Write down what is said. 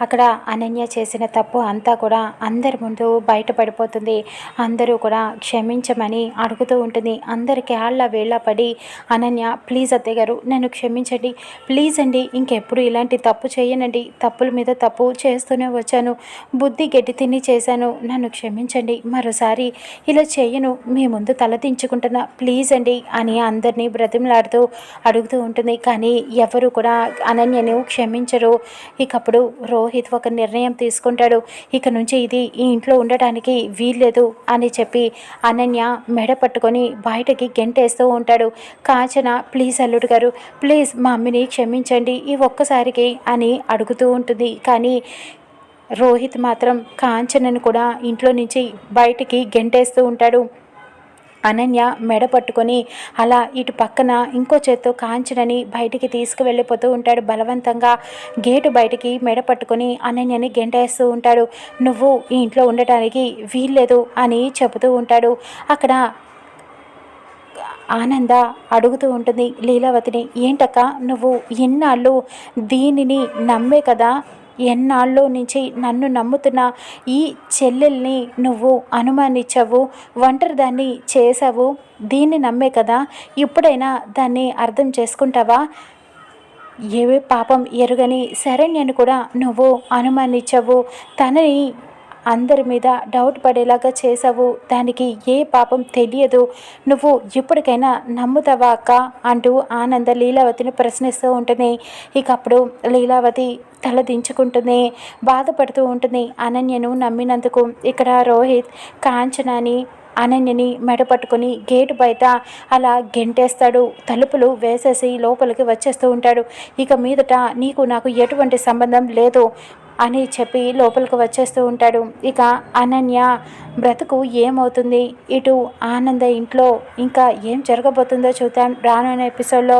అక్కడ అనన్య చేసిన తప్పు అంతా కూడా అందరి ముందు బయటపడిపోతుంది. అందరూ కూడా క్షమించమని అడుగుతూ ఉంటుంది. అందరికి ఆళ్ళ వేళ్ళ పడి అనన్య ప్లీజ్ అత్తయ్య గారు నన్ను క్షమించండి. ప్లీజ్ అండి ఇంకెప్పుడు ఇలాంటి తప్పు చేయనండి. తప్పుల మీద తప్పు చేస్తూనే వచ్చాను. బుద్ధి గడ్డి తిని చేశాను. నన్ను క్షమించండి. మరోసారి ఇలా చేయను. మీ ముందు తలదించుకుంటున్నా ప్లీజ్ అండి అని అందరినీ బ్రతిమలాడుతూ అడుగుతూ ఉంటుంది. కానీ ఎవరు కూడా అనన్యను క్షమించరు. ఇకప్పుడు రోహిత్ ఒక నిర్ణయం తీసుకుంటాడు. ఇక నుంచి ఇది ఈ ఇంట్లో ఉండటానికి వీల్లేదు అని చెప్పి అనన్య మెడ పట్టుకొని బయటకి గెంటేస్తూ ఉంటాడు. కాంచన ప్లీజ్ అల్లుడు గారు ప్లీజ్ మా మమ్మీని క్షమించండి ఈ ఒక్కసారికి అని అడుగుతూ ఉంటుంది. కానీ రోహిత్ మాత్రం కాంచనను కూడా ఇంట్లో నుంచి బయటికి గెంటేస్తూ ఉంటాడు. అనన్య మెడ పట్టుకొని అలా ఇటు పక్కన ఇంకో చేత్తో కాంచనని బయటికి తీసుకువెళ్ళిపోతూ ఉంటాడు. బలవంతంగా గేటు బయటికి మెడ పట్టుకొని అనన్యని గెంటేస్తూ ఉంటాడు. నువ్వు ఈ ఇంట్లో ఉండటానికి వీల్లేదు అని చెబుతూ ఉంటాడు. అక్కడ ఆనంద అడుగుతూ ఉంటుంది. లీలావతిని ఏంటక్క నువ్వు ఇన్నాళ్ళు దీనిని నమ్మే కదా? ఎన్నాళ్ళో నుంచి నన్ను నమ్ముతున్న ఈ చెల్లెల్ని నువ్వు అనుమానించావు ఒంటరి దాన్ని చేసావు దీన్ని నమ్మే కదా. ఇప్పుడైనా దాన్ని అర్థం చేసుకుంటావా? ఏవే పాపం ఎరుగని శరణ్యను కూడా నువ్వు అనుమానించవు. తనని అందరి మీద డౌట్ పడేలాగా చేసావు దానికి ఏ పాపం తెలియదు. నువ్వు ఇప్పటికైనా నమ్ముతావా అక్క? అంటూ ఆనంద లీలావతిని ప్రశ్నిస్తూ ఉంటుంది. ఇక అప్పుడు లీలావతి తల దించుకుంటుంది. బాధపడుతూ ఉంటుంది. అనన్యను నమ్మినందుకు ఇక్కడ రోహిత్ కాంచనాని అనన్యని మెడపట్టుకుని గేటు బయట అలా గెంటేస్తాడు. తలుపులు వేసేసి లోపలికి వచ్చేస్తూ ఉంటాడు. ఇక మీదట నీకు నాకు ఎటువంటి సంబంధం లేదు. అని చెప్పి లోపలికి వచ్చేస్తూ ఉంటాడు. ఇక అనన్య బ్రతుకు ఏమవుతుంది? ఇటు ఆనంద ఇంట్లో ఇంకా ఏం జరగబోతుందో చూద్దాం. రానున్న ఎపిసోడ్లో